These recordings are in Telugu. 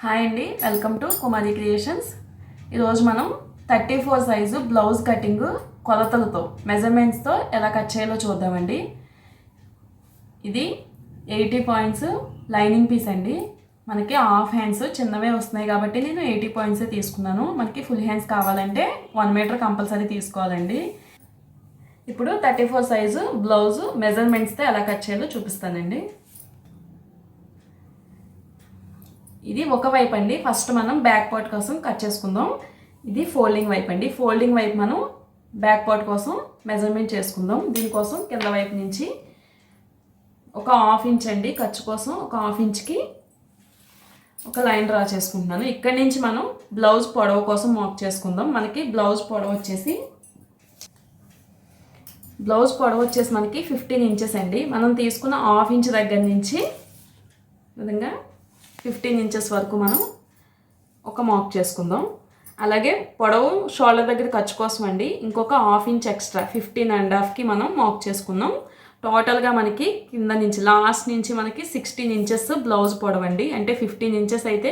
హాయ్ అండి వెల్కమ్ టు కుమారి క్రియేషన్స్. ఈరోజు మనం thirty four size blouse cutting కొలతలతో మెజర్మెంట్స్తో ఎలా కట్ చేయాలో చూద్దామండి. ఇది ఎయిటీ పాయింట్స్ లైనింగ్ పీస్ అండి. మనకి హాఫ్ హ్యాండ్స్ చిన్నవే వస్తున్నాయి కాబట్టి నేను ఎయిటీ పాయింట్స్ తీసుకున్నాను. మనకి ఫుల్ హ్యాండ్స్ కావాలంటే వన్ మీటర్ కంపల్సరీ తీసుకోవాలండి. ఇప్పుడు థర్టీ ఫోర్ సైజు బ్లౌజ్ మెజర్మెంట్స్తో ఎలా కట్ చేయాలో చూపిస్తానండి. ఇది ఒక వైపు అండి. ఫస్ట్ మనం బ్యాక్ పార్ట్ కోసం కట్ చేసుకుందాం. ఇది ఫోల్డింగ్ వైపు అండి. ఫోల్డింగ్ వైపు మనం బ్యాక్ పార్ట్ కోసం మెజర్మెంట్ చేసుకుందాం. దీనికోసం కింద వైపు నుంచి ఒక హాఫ్ ఇంచ్ అండి. ఖర్చు కోసం ఒక హాఫ్ ఇంచ్కి ఒక లైన్ డ్రా చేసుకుంటున్నాను. ఇక్కడి నుంచి మనం బ్లౌజ్ పొడవు కోసం మార్క్ చేసుకుందాం. మనకి బ్లౌజ్ పొడవు వచ్చేసి బ్లౌజ్ పొడవు వచ్చేసి మనకి ఫిఫ్టీన్ ఇంచెస్ అండి. మనం తీసుకున్న హాఫ్ ఇంచ్ దగ్గర నుంచి విధంగా ఫిఫ్టీన్ ఇంచెస్ వరకు మనం ఒక మార్క్ చేసుకుందాం. అలాగే పొడవు షోల్డర్ దగ్గర ఖర్చు కోసం అండి ఇంకొక half inch extra fifteen and హాఫ్కి మనం మార్క్ చేసుకుందాం. టోటల్గా మనకి కింద నుంచి లాస్ట్ నుంచి మనకి సిక్స్టీన్ ఇంచెస్ బ్లౌజ్ పొడవండి అంటే ఫిఫ్టీన్ ఇంచెస్ అయితే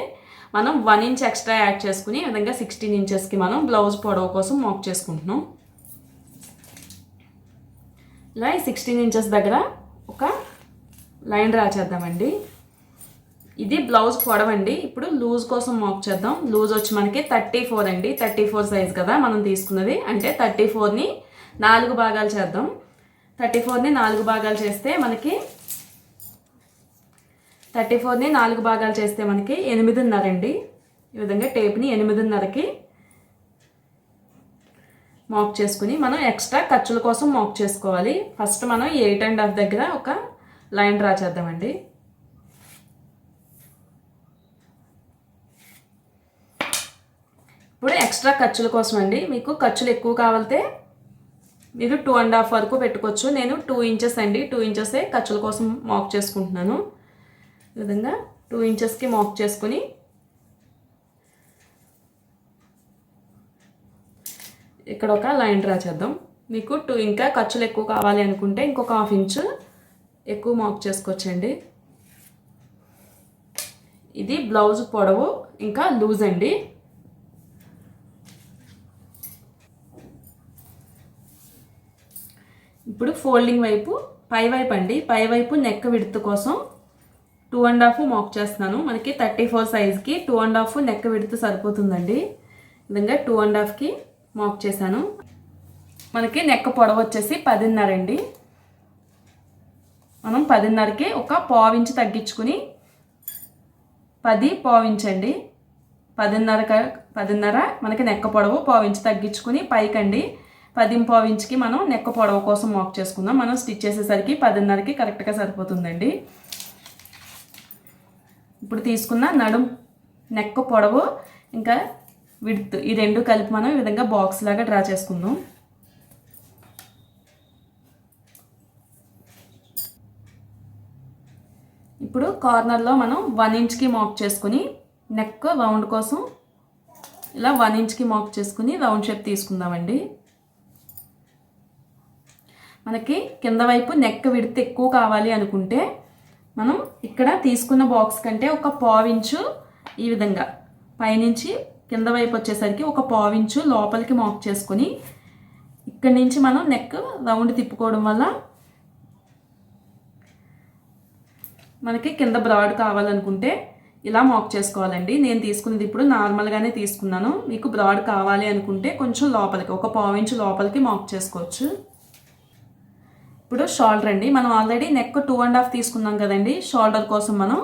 మనం వన్ ఇంచ్ ఎక్స్ట్రా యాడ్ చేసుకుని ఈ విధంగా సిక్స్టీన్ ఇంచెస్కి మనం బ్లౌజ్ పొడవు కోసం మార్క్ చేసుకుంటున్నాం. ఇలా సిక్స్టీన్ ఇంచెస్ దగ్గర ఒక లైన్ డ్రా చేద్దామండి. ఇది బ్లౌజ్ పొడవండి. ఇప్పుడు లూజ్ కోసం మాక్ చేద్దాం. లూజ్ వచ్చి మనకి థర్టీ ఫోర్ అండి. థర్టీ ఫోర్ సైజ్ కదా మనం తీసుకున్నది. అంటే థర్టీ ఫోర్ని నాలుగు భాగాలు చేద్దాం. థర్టీ ఫోర్ని నాలుగు భాగాలు చేస్తే మనకి థర్టీ ఫోర్ని నాలుగు భాగాలు చేస్తే మనకి ఎనిమిదిన్నర అండి. ఈ విధంగా టేప్ని ఎనిమిదిన్నరకి మాక్ చేసుకుని మనం ఎక్స్ట్రా ఖర్చుల కోసం మాక్ చేసుకోవాలి. ఫస్ట్ మనం ఎయిట్ అండ్ హాఫ్ దగ్గర ఒక లైన్ డ్రా చేద్దామండి. ఇప్పుడు ఎక్స్ట్రా ఖర్చుల కోసం అండి మీకు ఖర్చులు ఎక్కువ కావాలితే మీరు టూ అండ్ హాఫ్ వరకు పెట్టుకోవచ్చు. నేను టూ ఇంచెస్ అండి. టూ ఇంచెసే ఖర్చుల కోసం మాక్ చేసుకుంటున్నాను. ఈ విధంగా టూ ఇంచెస్కి మాక్ చేసుకుని ఇక్కడ ఒక లైన్ డ్రా చేద్దాం. మీకు టూ ఇంకా ఖర్చులు ఎక్కువ కావాలి అనుకుంటే ఇంకొక హాఫ్ ఇంచు ఎక్కువ మార్క్ చేసుకోవచ్చండి. ఇది బ్లౌజ్ పొడవు ఇంకా లూజ్ అండి. ఇప్పుడు ఫోల్డింగ్ వైపు పై వైపు అండి. పై వైపు నెక్ విడుత్ కోసం టూ అండ్ హాఫ్ మార్క్ చేస్తున్నాను. మనకి thirty four సైజ్కి two and half neck width సరిపోతుందండి. విధంగా టూ అండ్ హాఫ్కి మార్క్ చేశాను. మనకి నెక్ పొడవు వచ్చేసి పదిన్నర అండి. మనం పదిన్నరకి ఒక పావించి తగ్గించుకుని పది పావించండి పదిన్నర పదిన్నర మనకి నెక్క పొడవు పావించి తగ్గించుకుని పైకండి. పదింపావు ఇంచుకి మనం నెక్క పొడవు కోసం మార్క్ చేసుకుందాం. మనం స్టిచ్ చేసేసరికి పదిన్నరకి కరెక్ట్గా సరిపోతుందండి. ఇప్పుడు తీసుకున్న నడుం నెక్క పొడవు ఇంకా విడ్త్ ఈ రెండు కలిపి మనం ఈ విధంగా బాక్స్ లాగా డ్రా చేసుకుందాం. ఇప్పుడు కార్నర్లో మనం వన్ ఇంచ్కి మార్క్ చేసుకుని నెక్ రౌండ్ కోసం ఇలా వన్ ఇంచ్కి మార్క్ చేసుకుని రౌండ్ షేప్ తీసుకుందామండి. మనకి కింద వైపు నెక్ విడితే ఎక్కువ కావాలి అనుకుంటే మనం ఇక్కడ తీసుకున్న బాక్స్ కంటే ఒక పావించు ఈ విధంగా పైనుంచి కింద వైపు వచ్చేసరికి ఒక పావించు లోపలికి మార్క్ చేసుకొని ఇక్కడి నుంచి మనం నెక్ రౌండ్ తిప్పుకోవడం వల్ల మనకి కింద బ్రాడ్ కావాలనుకుంటే ఇలా మాక్ చేసుకోవాలండి. నేను తీసుకున్నది ఇప్పుడు నార్మల్గానే తీసుకున్నాను. మీకు బ్రాడ్ కావాలి అనుకుంటే కొంచెం లోపలికి ఒక పావించు లోపలికి మాక్ చేసుకోవచ్చు. ఇప్పుడు షోల్డర్ అండి. మనం already neck two and half తీసుకున్నాం కదండి. షోల్డర్ కోసం మనం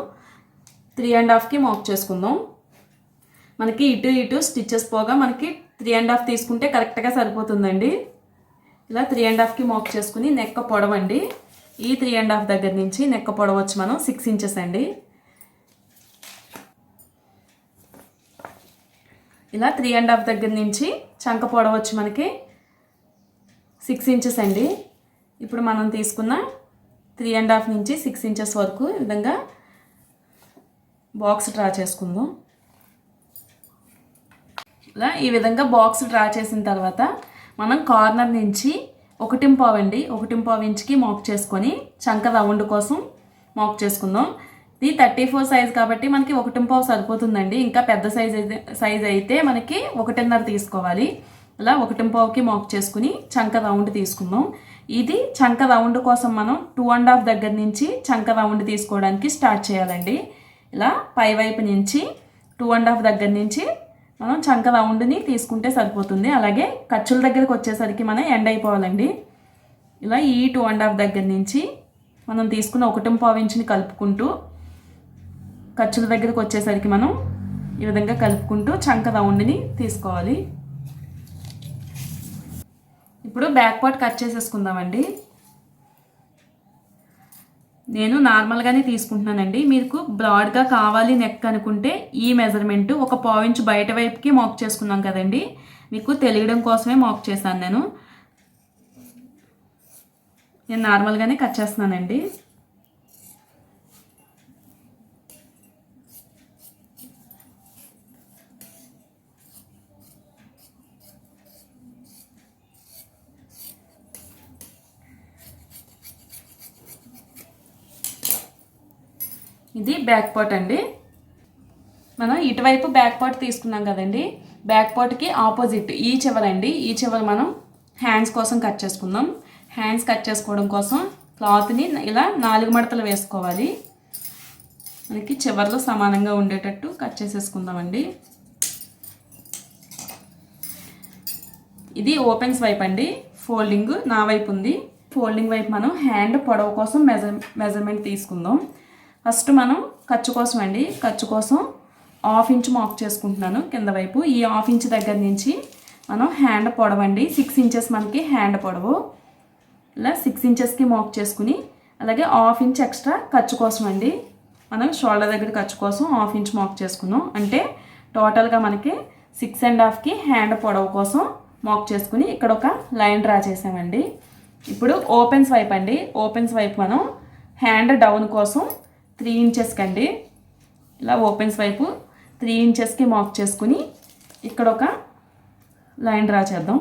త్రీ అండ్ హాఫ్కి మార్క్ చేసుకుందాం. మనకి ఇటు ఇటు స్టిచ్చెస్ పోగా మనకి త్రీ అండ్ హాఫ్ తీసుకుంటే కరెక్ట్గా సరిపోతుందండి. ఇలా త్రీ అండ్ హాఫ్కి మార్క్ చేసుకుని నెక్క పొడవండి. ఈ త్రీ అండ్ హాఫ్ దగ్గర నుంచి నెక్క పొడవ వచ్చి మనం సిక్స్ ఇంచెస్ అండి. ఇలా త్రీ అండ్ హాఫ్ దగ్గర నుంచి చంక పొడవ వచ్చి మనకి సిక్స్ ఇంచెస్ అండి. ఇప్పుడు మనం తీసుకున్న త్రీ అండ్ హాఫ్ నుంచి సిక్స్ ఇంచెస్ వరకు ఈ విధంగా బాక్స్ డ్రా చేసుకుందాం. ఇలా ఈ విధంగా బాక్స్ డ్రా చేసిన తర్వాత మనం కార్నర్ నుంచి ఒకటిం పావు అండి ఒకటి పావు ఇంచుకి మాక్ చేసుకొని చంక రౌండ్ కోసం మాక్ చేసుకుందాం. ఇది థర్టీ ఫోర్ సైజ్ కాబట్టి మనకి ఒకటిం పావు సరిపోతుందండి. ఇంకా పెద్ద సైజ్ అయితే సైజ్ అయితే మనకి ఒకటిన్నర తీసుకోవాలి. ఇలా ఒకటిం పావుకి మాక్ చేసుకుని చంక రౌండ్ తీసుకుందాం. ఇది చంక రౌండ్ కోసం మనం టూ అండ్ హాఫ్ దగ్గర నుంచి చంక రౌండ్ తీసుకోవడానికి స్టార్ట్ చేయాలండి. ఇలా పై వైపు నుంచి టూ అండ్ హాఫ్ దగ్గర నుంచి మనం చంక రౌండ్ని తీసుకుంటే సరిపోతుంది. అలాగే ఖర్చుల దగ్గరకు వచ్చేసరికి మనం ఎండ్ అయిపోవాలండి. ఇలా ఈ టూ అండ్ హాఫ్ దగ్గర నుంచి మనం తీసుకున్న ఒకటి పావించిని కలుపుకుంటూ ఖర్చుల దగ్గరకు వచ్చేసరికి మనం ఈ విధంగా కలుపుకుంటూ చంక రౌండ్ని తీసుకోవాలి. ఇప్పుడు బ్యాక్ పార్ట్ కట్ చేసేసుకుందామండి. నేను నార్మల్గానే తీసుకుంటున్నానండి. మీకు బ్రాడ్గా కావాలి నెక్ అనుకుంటే ఈ మెజర్మెంట్ ఒక పావించ్ బయట వైపుకి మాక్ చేసుకున్నాం కదండి. మీకు తెలియడం కోసమే మాక్ చేశాను నేను. నేను నార్మల్గానే కట్ చేస్తున్నానండి. ఇది బ్యాక్ పార్ట్ అండి. మనం ఇటువైపు బ్యాక్ పార్ట్ తీసుకున్నాం కదండి. బ్యాక్ పార్ట్కి ఆపోజిట్ ఈ చివరండి ఈ చివర మనం హ్యాండ్స్ కోసం కట్ చేసుకుందాం. హ్యాండ్స్ కట్ చేసుకోవడం కోసం క్లాత్ని ఇలా నాలుగు మడతలు వేసుకోవాలి. మనకి చివరిలో సమానంగా ఉండేటట్టు కట్ చేసేసుకుందామండి. ఇది ఓపెన్స్ వైపు అండి. ఫోల్డింగ్ నా వైపు ఉంది. ఫోల్డింగ్ వైపు మనం హ్యాండ్ పొడవు కోసం మెజర్ మెజర్మెంట్ తీసుకుందాం. ఫస్ట్ మనం ఖర్చు కోసం అండి ఖర్చు కోసం హాఫ్ ఇంచ్ మాక్ చేసుకుంటున్నాను కింద వైపు. ఈ హాఫ్ ఇంచ్ దగ్గర నుంచి మనం హ్యాండ్ పొడవండి. సిక్స్ ఇంచెస్ మనకి హ్యాండ్ పొడవు. ఇలా సిక్స్ ఇంచెస్కి మాక్ చేసుకుని అలాగే హాఫ్ ఇంచ్ ఎక్స్ట్రా ఖర్చు కోసం అండి. మనం షోల్డర్ దగ్గర ఖర్చు కోసం హాఫ్ ఇంచ్ మాక్ చేసుకున్నాం. అంటే టోటల్గా మనకి సిక్స్ అండ్ హాఫ్కి హ్యాండ్ పొడవు కోసం మాక్ చేసుకుని ఇక్కడ ఒక లైన్ డ్రా చేసామండి. ఇప్పుడు ఓపెన్స్ వైపు అండి. ఓపెన్స్ వైపు మనం హ్యాండ్ డౌన్ కోసం త్రీ ఇంచెస్కి అండి ఇలా ఓపెన్స్ వైపు త్రీ ఇంచెస్కి మాక్ చేసుకుని ఇక్కడ ఒక లైన్ డ్రా చేద్దాం.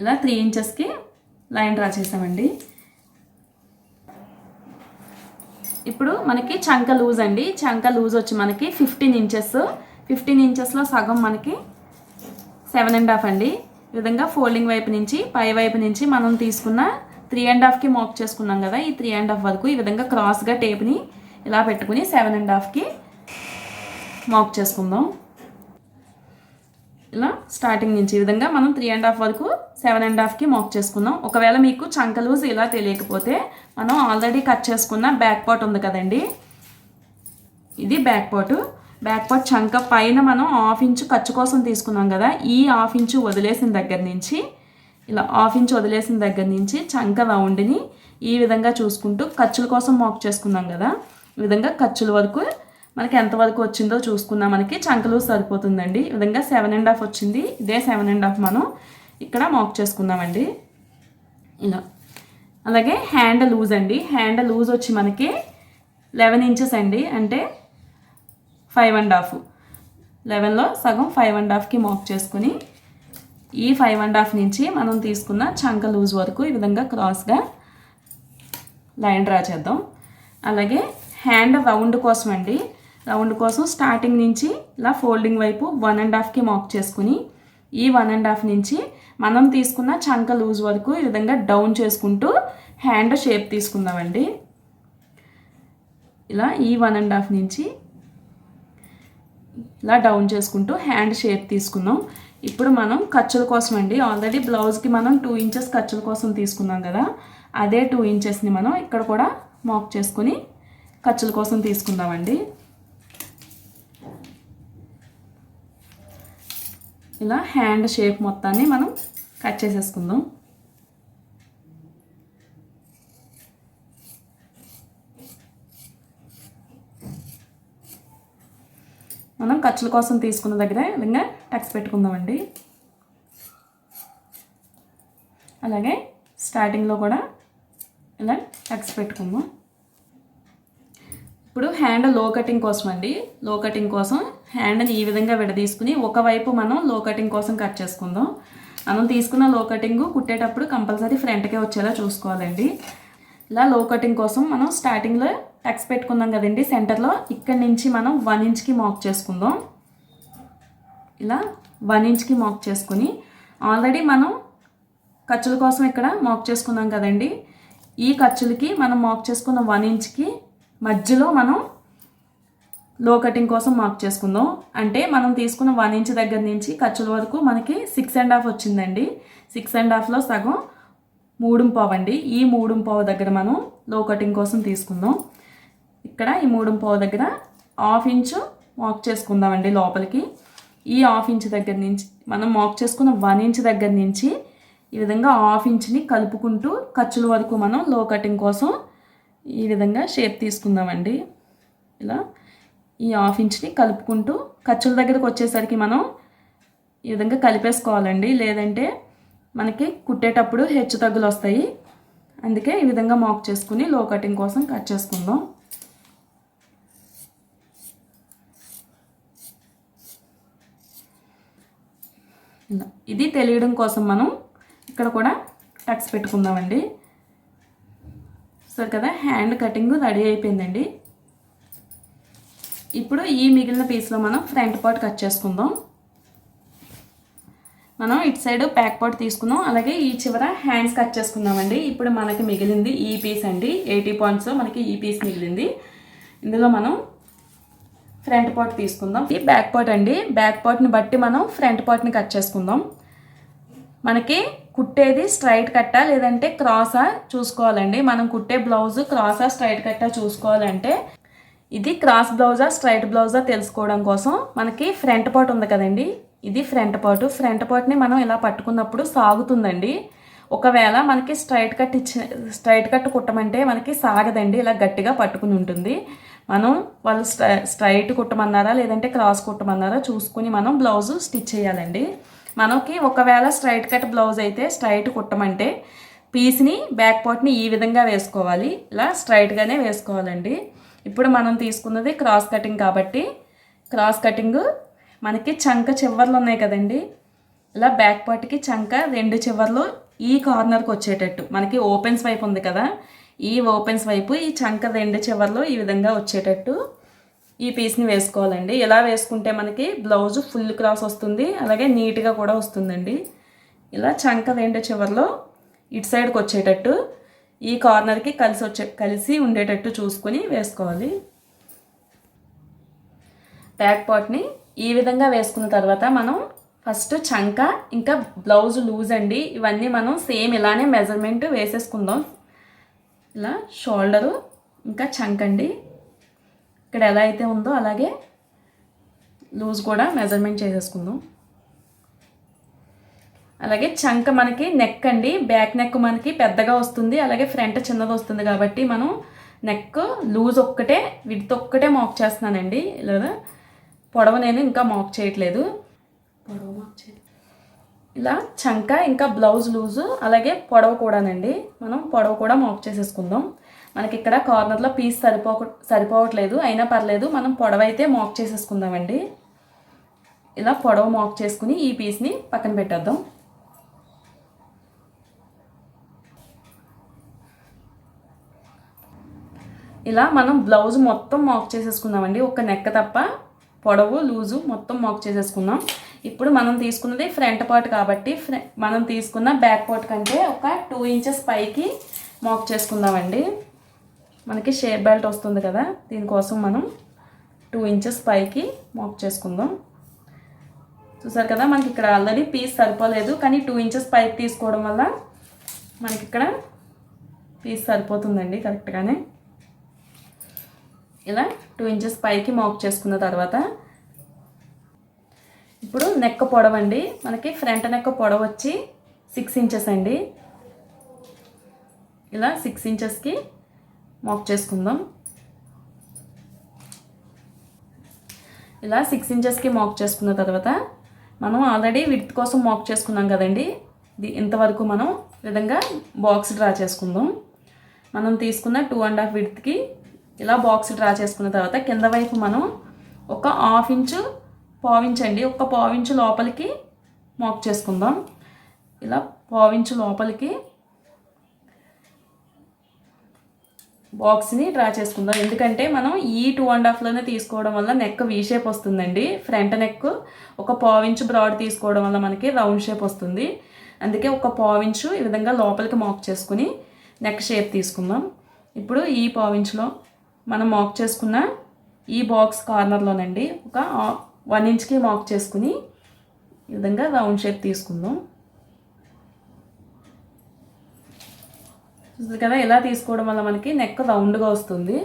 ఇలా త్రీ ఇంచెస్కి లైన్ డ్రా చేసామండి. ఇప్పుడు మనకి చంక లూజ్ అండి. చంక లూజ్ వచ్చి మనకి ఫిఫ్టీన్ ఇంచెస్. ఫిఫ్టీన్ ఇంచెస్లో సగం మనకి సెవెన్ అండ్ హాఫ్ అండి. ఈ విధంగా ఫోల్డింగ్ వైపు నుంచి పై వైపు నుంచి మనం తీసుకున్న త్రీ అండ్ హాఫ్కి మోక్ చేసుకున్నాం కదా ఈ త్రీ అండ్ హాఫ్ వరకు ఈ విధంగా క్రాస్గా టేప్ని ఇలా పెట్టుకుని సెవెన్ అండ్ హాఫ్కి మోక్ చేసుకుందాం. ఇలా స్టార్టింగ్ నుంచి ఈ విధంగా మనం త్రీ అండ్ హాఫ్ వరకు సెవెన్ అండ్ హాఫ్కి మోక్ చేసుకుందాం. ఒకవేళ మీకు చంక లూజ్ ఇలా తెలియకపోతే మనం ఆల్రెడీ కట్ చేసుకున్న బ్యాక్ పార్ట్ ఉంది కదండి. ఇది బ్యాక్ పార్ట్ బ్యాక్ పార్ట్ చంక పైన మనం హాఫ్ ఇంచు ఖర్చు కోసం తీసుకున్నాం కదా ఈ హాఫ్ ఇంచు వదిలేసిన దగ్గర నుంచి ఇలా హాఫ్ ఇంచ్ వదిలేసిన దగ్గర నుంచి చంక రౌండ్ని ఈ విధంగా చూసుకుంటూ ఖర్చుల కోసం మాక్ చేసుకున్నాం కదా ఈ విధంగా ఖర్చుల వరకు మనకి ఎంతవరకు వచ్చిందో చూసుకున్నా మనకి చంకలు సరిపోతుందండి. ఈ విధంగా సెవెన్ అండ్ హాఫ్ వచ్చింది. ఇదే సెవెన్ అండ్ హాఫ్ మనం ఇక్కడ మాక్ చేసుకుందామండి ఇలా. అలాగే హ్యాండ్ లూజ్ అండి. హ్యాండ్ లూజ్ వచ్చి మనకి లెవెన్ ఇంచెస్ అండి. అంటే ఫైవ్ అండ్ హాఫ్ లెవెన్లో సగం ఫైవ్ అండ్ హాఫ్కి మాక్ చేసుకుని ఈ ఫైవ్ అండ్ హాఫ్ నుంచి మనం తీసుకున్న చంక లూజ్ వరకు ఈ విధంగా క్రాస్గా లైన్ డ్రా చేద్దాం. అలాగే హ్యాండ్ రౌండ్ కోసం అండి. రౌండ్ కోసం స్టార్టింగ్ నుంచి ఇలా ఫోల్డింగ్ వైపు వన్ అండ్ హాఫ్కి మాక్ చేసుకుని ఈ వన్ అండ్ హాఫ్ నుంచి మనం తీసుకున్న చంక లూజ్ వరకు ఈ విధంగా డౌన్ చేసుకుంటూ హ్యాండ్ షేప్ తీసుకుందామండి. ఇలా ఈ వన్ అండ్ హాఫ్ నుంచి ఇలా డౌన్ చేసుకుంటూ హ్యాండ్ షేప్ తీసుకుందాం. ఇప్పుడు మనం ఖర్చుల కోసం అండి. ఆల్రెడీ బ్లౌజ్కి మనం టూ ఇంచెస్ ఖర్చుల కోసం తీసుకున్నాం కదా. అదే టూ ఇంచెస్ని మనం ఇక్కడ కూడా మాక్ చేసుకుని ఖర్చుల కోసం తీసుకుందామండి ఇలా హ్యాండ్ షేప్ మొత్తాన్ని మనం కట్ చేసేసుకుందాం. మనం ఖర్చుల కోసం తీసుకున్న దగ్గర విధంగా టక్స్ పెట్టుకుందామండి. అలాగే స్టార్టింగ్లో కూడా ఇలా టక్స్ పెట్టుకుందాం. ఇప్పుడు హ్యాండ్లో కటింగ్ కోసం అండి లో కటింగ్ కోసం హ్యాండ్ని ఈ విధంగా విడదీసుకుని ఒకవైపు మనం లో కటింగ్ కోసం కట్ చేసుకుందాం. మనం తీసుకున్న లో కటింగ్ కుట్టేటప్పుడు కంపల్సరీ ఫ్రంట్కే వచ్చేలా చూసుకోవాలండి. ఇలా లో కటింగ్ కోసం మనం స్టార్టింగ్లో టక్స్ పెట్టుకుందాం కదండి సెంటర్లో ఇక్కడ నుంచి మనం వన్ ఇంచ్కి మాక్ చేసుకుందాం. ఇలా వన్ ఇంచ్కి మాక్ చేసుకుని ఆల్రెడీ మనం ఖర్చుల కోసం ఇక్కడ మాక్ చేసుకున్నాం కదండి. ఈ ఖర్చులకి మనం మాక్ చేసుకున్న వన్ ఇంచ్కి మధ్యలో మనం లో కటింగ్ కోసం మార్క్ చేసుకుందాం. అంటే మనం తీసుకున్న వన్ ఇంచ్ దగ్గర నుంచి ఖర్చుల వరకు మనకి సిక్స్ అండ్ హాఫ్ వచ్చిందండి. సిక్స్ అండ్ హాఫ్లో సగం మూడుంపావు అండి ఈ మూడుంపావు దగ్గర మనం లో కటింగ్ కోసం తీసుకుందాం. ఇక్కడ ఈ మూడుంపావు దగ్గర హాఫ్ ఇంచు మాక్ చేసుకుందామండి లోపలికి. ఈ హాఫ్ ఇంచ్ దగ్గర నుంచి మనం మాక్ చేసుకున్న వన్ ఇంచ్ దగ్గర నుంచి ఈ విధంగా హాఫ్ ఇంచ్ని కలుపుకుంటూ ఖర్చుల వరకు మనం లో కటింగ్ కోసం ఈ విధంగా షేప్ తీసుకుందామండి. ఇలా ఈ హాఫ్ ఇంచ్ని కలుపుకుంటూ ఖర్చుల దగ్గరకు వచ్చేసరికి మనం ఈ విధంగా కలిపేసుకోవాలండి. లేదంటే మనకి కుట్టేటప్పుడు హెచ్చు తగ్గులు వస్తాయి. అందుకే ఈ విధంగా మాక్ చేసుకుని లో కటింగ్ కోసం కట్ చేసుకుందాం. ఇది తెలియడం కోసం మనం ఇక్కడ కూడా టక్స్ పెట్టుకుందామండి. సరే కదా హ్యాండ్ కటింగ్ రెడీ అయిపోయిందండి. ఇప్పుడు ఈ మిగిలిన పీస్లో మనం ఫ్రంట్ పార్ట్ కట్ చేసుకుందాం. మనం ఇటు సైడ్ ప్యాక్ పాట్ తీసుకుందాం. అలాగే ఈ చివర హ్యాండ్స్ కట్ చేసుకుందామండి. ఇప్పుడు మనకి మిగిలింది ఈ పీస్ అండి. ఎయిటీ పాయింట్స్ మనకి ఈ పీస్ మిగిలింది. ఇందులో మనం ఫ్రంట్ పార్ట్ తీసుకుందాం. ఈ బ్యాక్ పార్ట్ అండి. బ్యాక్ పార్ట్ని బట్టి మనం ఫ్రంట్ పార్ట్ని కట్ చేసుకుందాం. మనకి కుట్టేది స్ట్రైట్ కట్టా లేదంటే క్రాసా చూసుకోవాలండి. మనం కుట్టే బ్లౌజ్ క్రాసా స్ట్రైట్ కట్టా చూసుకోవాలంటే ఇది క్రాస్ బ్లౌజా స్ట్రైట్ బ్లౌజా తెలుసుకోవడం కోసం మనకి ఫ్రంట్ పార్ట్ ఉంది కదండి. ఇది ఫ్రంట్ పార్ట్. ఫ్రంట్ పార్ట్ని మనం ఇలా పట్టుకున్నప్పుడు సాగుతుందండి. ఒకవేళ మనకి స్ట్రైట్ కట్ ఇచ్చిన స్ట్రైట్ కట్ కుట్టమంటే మనకి సాగదండి. ఇలా గట్టిగా పట్టుకుని ఉంటుంది. మనం వాళ్ళు స్ట్రైట్ కుట్టమన్నారా లేదంటే క్రాస్ కుట్టమన్నారా చూసుకుని మనం బ్లౌజ్ స్టిచ్ చేయాలండి. మనకి ఒకవేళ స్ట్రైట్ కట్ బ్లౌజ్ అయితే స్ట్రైట్ కుట్టమంటే పీస్ని బ్యాక్ పార్ట్ని ఈ విధంగా వేసుకోవాలి. ఇలా స్ట్రైట్గానే వేసుకోవాలండి. ఇప్పుడు మనం తీసుకున్నది క్రాస్ కటింగ్ కాబట్టి క్రాస్ కటింగ్ మనకి చంక చివర్లు ఉన్నాయి కదండి? ఇలా బ్యాక్ పార్ట్కి చంక రెండు చివర్లు ఈ కార్నర్కి వచ్చేటట్టు. మనకి ఓపెన్స్ వైపు ఉంది కదా? ఈ ఓపెన్స్ వైపు ఈ చంక రెండు చివర్లు ఈ విధంగా వచ్చేటట్టు ఈ పీస్ని వేసుకోవాలండి. ఇలా వేసుకుంటే మనకి బ్లౌజ్ ఫుల్ క్రాస్ వస్తుంది అలాగే నీట్గా కూడా వస్తుందండి. ఇలా చంక రెండు చివర్లో ఇటు సైడ్కి వచ్చేటట్టు ఈ కార్నర్కి కలిసి వచ్చే కలిసి ఉండేటట్టు చూసుకొని వేసుకోవాలి. బ్యాక్ పార్ట్ని ఈ విధంగా వేసుకున్న తర్వాత మనం ఫస్ట్ చంక ఇంకా బ్లౌజ్ లూజ్ అండి. ఇవన్నీ మనం సేమ్ ఇలానే మెజర్మెంట్ వేసేసుకుందాం. ఇలా షోల్డరు ఇంకా చంక్ అండి. ఇక్కడ ఎలా అయితే ఉందో అలాగే లూజ్ కూడా మెజర్మెంట్ చేసేసుకుందాం. అలాగే చంక మనకి నెక్ అండి. బ్యాక్ నెక్ మనకి పెద్దగా వస్తుంది. అలాగే ఫ్రంట్ చిన్నది వస్తుంది కాబట్టి మనం నెక్ లూజ్ ఒక్కటే విడ్త్ ఒక్కటే మాక్ చేస్తున్నానండి. ఇలా పొడవ నేను ఇంకా మాక్ చేయట్లేదు. పొడవ మాక్ చే ఇలా చంక ఇంకా బ్లౌజ్ లూజు అలాగే పొడవ కూడానండి. మనం పొడవ కూడా మాక్ చేసేసుకుందాం. మనకి ఇక్కడ కార్నర్లో పీస్ సరిపో సరిపోవట్లేదు అయినా పర్లేదు మనం పొడవ అయితే మాక్ చేసేసుకుందామండి. ఇలా పొడవ మాక్ చేసుకుని ఈ పీస్ని పక్కన పెట్టేద్దాం. ఇలా మనం బ్లౌజ్ మొత్తం మాక్ చేసేసుకుందామండి. ఒక నెక్క తప్ప. పొడవు లూజు మొత్తం మాక్ చేసేసుకుందాం. ఇప్పుడు మనం తీసుకున్నది ఫ్రంట్ పార్ట్ కాబట్టి మనం తీసుకున్న బ్యాక్ పార్ట్ కంటే ఒక టూ ఇంచెస్ పైకి మాక్ చేసుకుందామండి. మనకి షేప్ బెల్ట్ వస్తుంది కదా దీనికోసం మనం టూ ఇంచెస్ పైకి మాక్ చేసుకుందాం. చూసారు కదా మనకి ఇక్కడ ఆల్రెడీ పీస్ సరిపోలేదు కానీ టూ ఇంచెస్ పైకి తీసుకోవడం వల్ల మనకి ఇక్కడ పీస్ సరిపోతుందండి కరెక్ట్గానే ఇలా టూ ఇంచెస్ పైకి మాక్ చేసుకున్న తర్వాత ఇప్పుడు నెక్క పొడవు అండి మనకి ఫ్రంట్ నెక్క పొడవు వచ్చి సిక్స్ ఇంచెస్ అండి. ఇలా సిక్స్ ఇంచెస్కి మాక్ చేసుకుందాం. ఇలా సిక్స్ ఇంచెస్కి మాక్ చేసుకున్న తర్వాత మనం ఆల్రెడీ విడ్త్ కోసం మాక్ చేసుకున్నాం కదండి. ఇది ఇంతవరకు మనం విధంగా బాక్స్ డ్రా చేసుకుందాం. మనం తీసుకున్న టూ అండ్ హాఫ్ విడ్త్కి ఇలా బాక్స్ డ్రా చేసుకున్న తర్వాత కింద వైపు మనం ఒక హాఫ్ ఇంచు పావించండి ఒక పావించు లోపలికి మాక్ చేసుకుందాం. ఇలా పావించు లోపలికి బాక్స్ని డ్రా చేసుకుందాం. ఎందుకంటే మనం ఈ టూ అండ్ హాఫ్లోనే తీసుకోవడం వల్ల నెక్ వీ షేప్ వస్తుందండి. ఫ్రంట్ నెక్ ఒక పావించు బ్రాడ్ తీసుకోవడం వల్ల మనకి రౌండ్ షేప్ వస్తుంది. అందుకే ఒక పావించు ఈ విధంగా లోపలికి మాక్ చేసుకుని నెక్ షేప్ తీసుకుందాం. ఇప్పుడు ఈ పావించులో మనం మాక్ చేసుకున్న ఈ బాక్స్ కార్నర్లోనండి ఒక వన్ ఇంచ్కి మాక్ చేసుకుని ఈ విధంగా రౌండ్ షేప్ తీసుకుందాం. చూస్తుంది కదా ఇలా తీసుకోవడం వల్ల మనకి నెక్ రౌండ్గా వస్తుంది.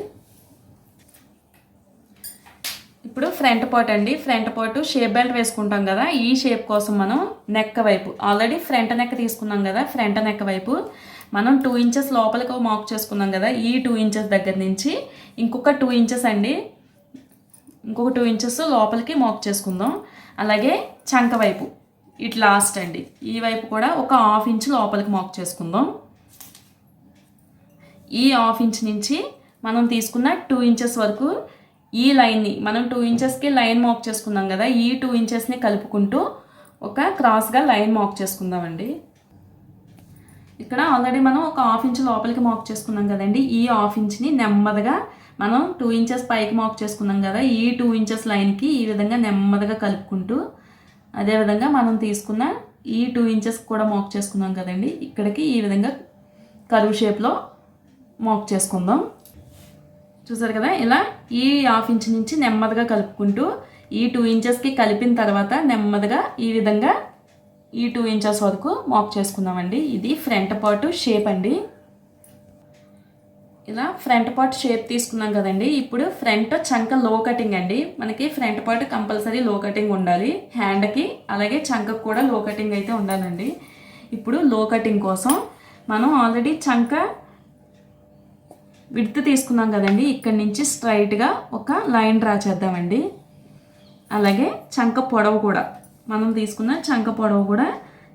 ఇప్పుడు ఫ్రంట్ పార్ట్ అండి. ఫ్రంట్ పార్ట్ షేప్ బెల్ట్ వేసుకుంటాం కదా ఈ షేప్ కోసం మనం నెక్ వైపు ఆల్రెడీ ఫ్రంట్ నెక్ తీసుకున్నాం కదా ఫ్రంట్ నెక్ వైపు. మనం టూ ఇంచెస్ లోపలికి మాక్ చేసుకున్నాం కదా ఈ టూ ఇంచెస్ దగ్గర నుంచి ఇంకొక టూ ఇంచెస్ అండి ఇంకొక టూ ఇంచెస్ లోపలికి మాక్ చేసుకుందాం. అలాగే చంక వైపు ఇట్ లాస్ట్ అండి ఈ వైపు కూడా ఒక హాఫ్ ఇంచ్ లోపలికి మాక్ చేసుకుందాం. ఈ హాఫ్ ఇంచ్ నుంచి మనం తీసుకున్న టూ ఇంచెస్ వరకు ఈ లైన్ని మనం టూ ఇంచెస్కి లైన్ మాక్ చేసుకున్నాం కదా ఈ టూ ఇంచెస్ని కలుపుకుంటూ ఒక క్రాస్గా లైన్ మాక్ చేసుకుందామండి. ఇక్కడ ఆల్రెడీ మనం ఒక హాఫ్ ఇంచ్ లోపలికి మాక్ చేసుకున్నాం కదండి. ఈ హాఫ్ ఇంచ్ని నెమ్మదిగా మనం టూ ఇంచెస్ పైకి మాక్ చేసుకున్నాం కదా ఈ టూ ఇంచెస్ లైన్కి ఈ విధంగా నెమ్మదిగా కలుపుకుంటూ అదేవిధంగా మనం తీసుకున్న ఈ టూ ఇంచెస్ కూడా మాక్ చేసుకున్నాం కదండి. ఇక్కడికి ఈ విధంగా కరువు షేప్లో మాక్ చేసుకుందాం. చూసారు కదా ఇలా ఈ హాఫ్ ఇంచ్ నుంచి నెమ్మదిగా కలుపుకుంటూ ఈ టూ ఇంచెస్కి కలిపిన తర్వాత నెమ్మదిగా ఈ విధంగా ఈ టూ ఇంచెస్ వరకు మాక్ చేసుకుందామండి. ఇది ఫ్రంట్ పార్ట్ షేప్ అండి. ఇలా ఫ్రంట్ పార్ట్ షేప్ తీసుకున్నాం కదండి. ఇప్పుడు ఫ్రంట్ చంక లో కటింగ్ అండి. మనకి front part compulsory low cutting ఉండాలి. హ్యాండ్కి అలాగే చంకకు కూడా లో కటింగ్ అయితే ఉండాలండి. ఇప్పుడు లో కటింగ్ కోసం మనం ఆల్రెడీ చంక విడత తీసుకున్నాం కదండి. ఇక్కడ నుంచి స్ట్రైట్గా ఒక లైన్ డ్రా చేద్దామండి. అలాగే చంక పొడవు కూడా. మనం తీసుకున్న చంక పొడవు కూడా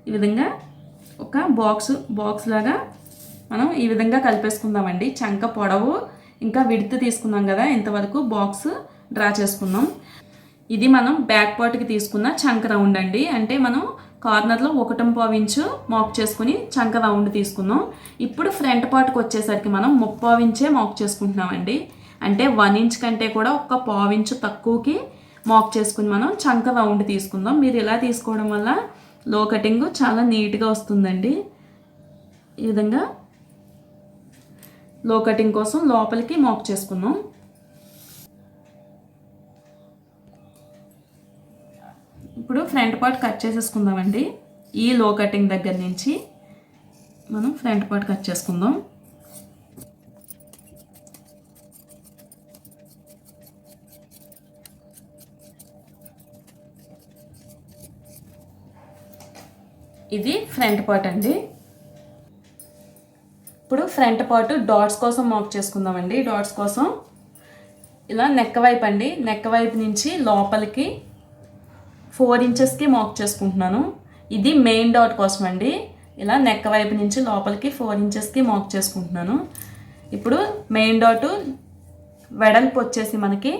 ఈ విధంగా ఒక బాక్స్ బాక్స్ లాగా మనం ఈ విధంగా కలిపేసుకుందామండి. చంక పొడవు ఇంకా విడత తీసుకున్నాం కదా ఇంతవరకు బాక్స్ డ్రా చేసుకున్నాం. ఇది మనం బ్యాక్ పార్ట్కి తీసుకున్న చంక రౌండ్ అండి. అంటే మనం కార్నర్లో ఒకటం పావించు మాక్ చేసుకుని చంక రౌండ్ తీసుకున్నాం. ఇప్పుడు ఫ్రంట్ పార్ట్కి వచ్చేసరికి మనం ముప్పావించే మాక్ చేసుకుంటున్నామండి. అంటే వన్ ఇంచ్ కంటే కూడా ఒక పావించు తక్కువకి మాక్ చేసుకుని మనం చంక రౌండ్ తీసుకుందాం. మీరు ఇలా తీసుకోవడం వల్ల లో కటింగ్ చాలా నీట్గా వస్తుందండి. ఈ విధంగా లో కటింగ్ కోసం లోపలికి మాక్ చేసుకున్నాం ఇప్పుడు ఫ్రంట్ పార్ట్ కట్ చేసేసుకుందామండి. ఈ లో కటింగ్ దగ్గర నుంచి మనం ఫ్రంట్ పార్ట్ కట్ చేసుకుందాం. ఇది ఫ్రంట్ పార్ట్ అండి. ఇప్పుడు ఫ్రంట్ పార్ట్ డాట్స్ కోసం మాక్ చేసుకుందామండి. డాట్స్ కోసం ఇలా నెక్క వైపు అండి. నెక్క వైపు నుంచి లోపలికి ఫోర్ ఇంచెస్కి మాక్ చేసుకుంటున్నాను. ఇది మెయిన్ డాట్ కోసం అండి. ఇలా నెక్క వైపు నుంచి లోపలికి ఫోర్ ఇంచెస్కి మాక్ చేసుకుంటున్నాను. ఇప్పుడు మెయిన్ డాట్ వెడల్పు వచ్చేసి మనకి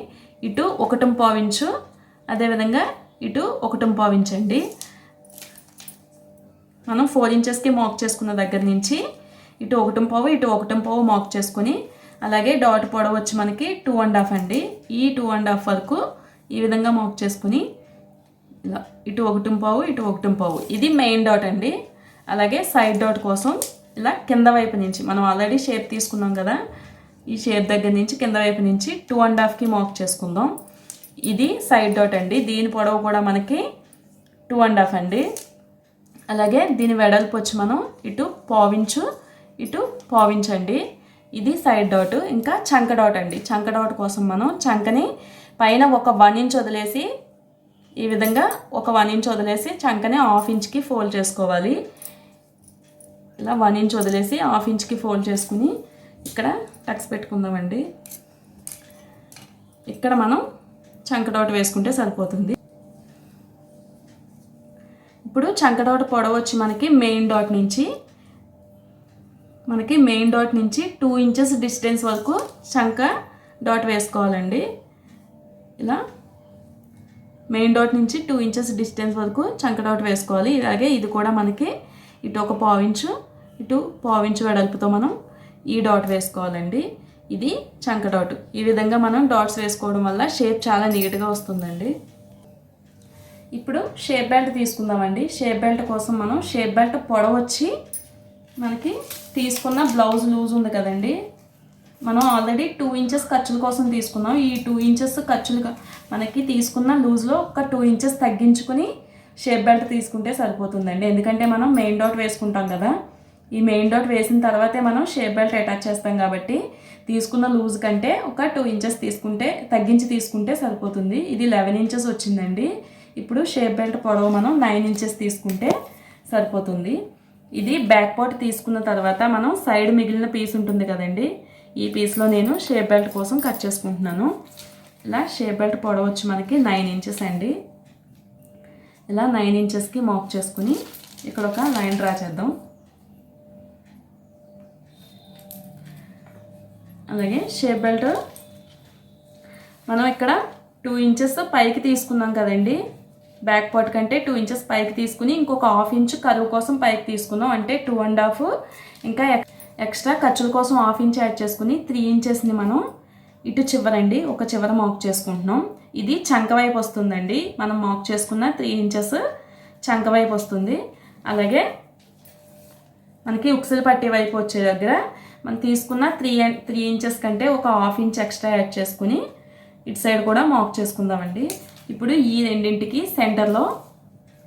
ఇటు ఒకటం పావించు అదేవిధంగా ఇటు ఒకటం పావించండి మనం ఫోర్ ఇంచెస్కి మాక్ చేసుకున్న దగ్గర నుంచి ఇటు ఒకటం పావు ఇటు ఒకటం పావు మాక్ చేసుకొని అలాగే డాట్ పొడవు వచ్చి మనకి టూ అండ్ హాఫ్ అండి. ఈ టూ అండ్ హాఫ్ వరకు ఈ విధంగా మాక్ చేసుకుని ఇలా ఇటు ఒకటం పావు ఇటు ఒకటం పావు. ఇది మెయిన్ డాట్ అండి. అలాగే సైడ్ డాట్ కోసం ఇలా కింద వైపు నుంచి మనం ఆల్రెడీ షేప్ తీసుకున్నాం కదా ఈ షేప్ దగ్గర నుంచి కింద వైపు నుంచి టూ అండ్ హాఫ్కి మాక్ చేసుకుందాం. ఇది సైడ్ డాట్ అండి. దీని పొడవు కూడా మనకి టూ అండ్ హాఫ్ అండి. అలాగే దీని వెడల్పు వచ్చి మనం ఇటు పావించు ఇటు పావించండి. ఇది సైడ్ డాట్ ఇంకా చంక డాట్ అండి. చంక డాట్ కోసం మనం చంకని పైన ఒక వన్ ఇంచ్ వదిలేసి ఈ విధంగా ఒక వన్ ఇంచ్ వదిలేసి చంకని హాఫ్ ఇంచ్కి ఫోల్డ్ చేసుకోవాలి. ఇలా వన్ ఇంచ్ వదిలేసి హాఫ్ ఇంచ్కి ఫోల్డ్ చేసుకుని ఇక్కడ టక్స్ పెట్టుకుందామండి. ఇక్కడ మనం చంక డాట్ వేసుకుంటే సరిపోతుంది. ఇప్పుడు చంక డాట్ పొడవు వచ్చి మనకి మెయిన్ డాట్ నుంచి మనకి మెయిన్ డాట్ నుంచి టూ ఇంచెస్ డిస్టెన్స్ వరకు చంక డాట్ వేసుకోవాలండి. ఇలా మెయిన్ డాట్ నుంచి టూ ఇంచెస్ డిస్టెన్స్ వరకు చంక డాట్ వేసుకోవాలి. ఇలాగే ఇది కూడా మనకి ఇటు ఒక పావించు ఇటు పావించు వెడల్పుతో మనం ఈ డాట్ వేసుకోవాలండి. ఇది చంక డాట్ ఈ విధంగా మనం డాట్స్ వేసుకోవడం వల్ల షేప్ చాలా నీట్గా వస్తుందండి. ఇప్పుడు షేప్ బెల్ట్ తీసుకుందామండి. షేప్ బెల్ట్ కోసం మనం షేప్ బెల్ట్ పొడవచ్చి మనకి తీసుకున్న బ్లౌజ్ లూజ్ ఉంది కదండి. మనం ఆల్రెడీ టూ ఇంచెస్ ఖర్చుల కోసం తీసుకున్నాం. ఈ టూ ఇంచెస్ ఖర్చులు మనకి తీసుకున్న లూజ్లో ఒక టూ ఇంచెస్ తగ్గించుకుని షేప్ బెల్ట్ తీసుకుంటే సరిపోతుందండి. ఎందుకంటే మనం మెయిన్ డాట్ వేసుకుంటాం కదా. ఈ మెయిన్ డాట్ వేసిన తర్వాతే మనం షేప్ బెల్ట్ అటాచ్ చేస్తాం కాబట్టి తీసుకున్న లూజ్ కంటే ఒక టూ ఇంచెస్ తీసుకుంటే తగ్గించి తీసుకుంటే సరిపోతుంది. ఇది లెవెన్ ఇంచెస్ వచ్చిందండి. ఇప్పుడు షేప్ బెల్ట్ పొడవు మనం నైన్ ఇంచెస్ తీసుకుంటే సరిపోతుంది. ఇది బ్యాక్ పార్ట్ తీసుకున్న తర్వాత మనం సైడ్ మిగిలిన పీస్ ఉంటుంది కదండి. ఈ పీస్లో నేను షేప్ బెల్ట్ కోసం కట్ చేసుకుంటున్నాను. ఇలా షేప్ బెల్ట్ పొడవు వచ్చి మనకి నైన్ ఇంచెస్ అండి. ఇలా నైన్ ఇంచెస్కి మాక్ చేసుకుని ఇక్కడ ఒక లైన్ డ్రా చేద్దాం. అలాగే షేప్ బెల్ట్ మనం ఇక్కడ టూ ఇంచెస్ పైకి తీసుకున్నాం కదండి. బ్యాక్ పార్ట్ కంటే టూ ఇంచెస్ పైకి తీసుకుని ఇంకొక హాఫ్ ఇంచ్ కరువు కోసం పైకి తీసుకున్నాం అంటే టూ అండ్ హాఫ్. ఇంకా ఎక్- ఎక్స్ట్రా ఖర్చుల కోసం హాఫ్ ఇంచ్ యాడ్ చేసుకుని త్రీ ఇంచెస్ని మనం ఇటు చివరండి ఒక చివర మాక్ చేసుకుంటున్నాం. ఇది చంక వైపు వస్తుందండి. మనం మాక్ చేసుకున్న త్రీ ఇంచెస్ చంక వైపు వస్తుంది. అలాగే మనకి ఉక్సులు పట్టే వైపు వచ్చే దగ్గర మనం తీసుకున్న త్రీ త్రీ ఇంచెస్ కంటే ఒక హాఫ్ ఇంచ్ ఎక్స్ట్రా యాడ్ చేసుకుని ఇటు సైడ్ కూడా మాక్ చేసుకుందామండి. ఇప్పుడు ఈ రెండింటికి సెంటర్లో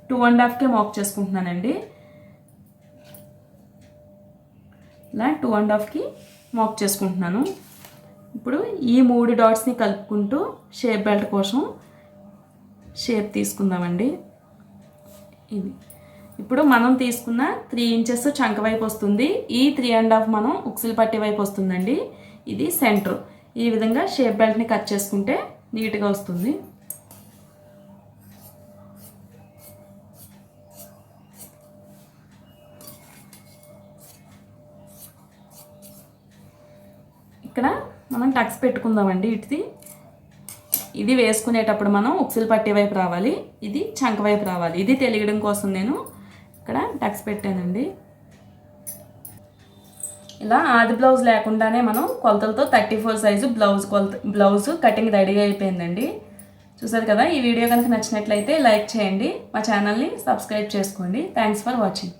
టూ అండ్ హాఫ్కే మాక్ చేసుకుంటున్నానండి. ఇలా టూ అండ్ హాఫ్కి మాక్ చేసుకుంటున్నాను. ఇప్పుడు ఈ మూడు డాట్స్ని కలుపుకుంటూ షేప్ బెల్ట్ కోసం షేప్ తీసుకుందామండి. ఇది. ఇప్పుడు మనం తీసుకున్న త్రీ ఇంచెస్ చంక వైపు వస్తుంది. ఈ త్రీ అండ్ హాఫ్ మనం ఉక్సిల్ పట్టి వైపు వస్తుందండి. ఇది సెంటర్. ఈ విధంగా షేప్ బెల్ట్ని కట్ చేసుకుంటే నీట్గా వస్తుంది. ఇక్కడ మనం టక్స్ పెట్టుకుందామండి ఇటుది. ఇది వేసుకునేటప్పుడు మనం ఉక్సులు పట్టే వైపు రావాలి. ఇది చంక వైపు రావాలి. ఇది తెలియడం కోసం నేను ఇక్కడ టక్స్ పెట్టానండి. ఇలా ఆది బ్లౌజ్ లేకుండానే మనం కొలతలతో థర్టీ ఫోర్ సైజు బ్లౌజ్ కొలత బ్లౌజ్ కటింగ్ రెడీ అయిపోయిందండి. చూసారు కదా ఈ వీడియో కనుక నచ్చినట్లయితే లైక్ చేయండి. మా ఛానల్ని సబ్స్క్రైబ్ చేసుకోండి. Thanks for watching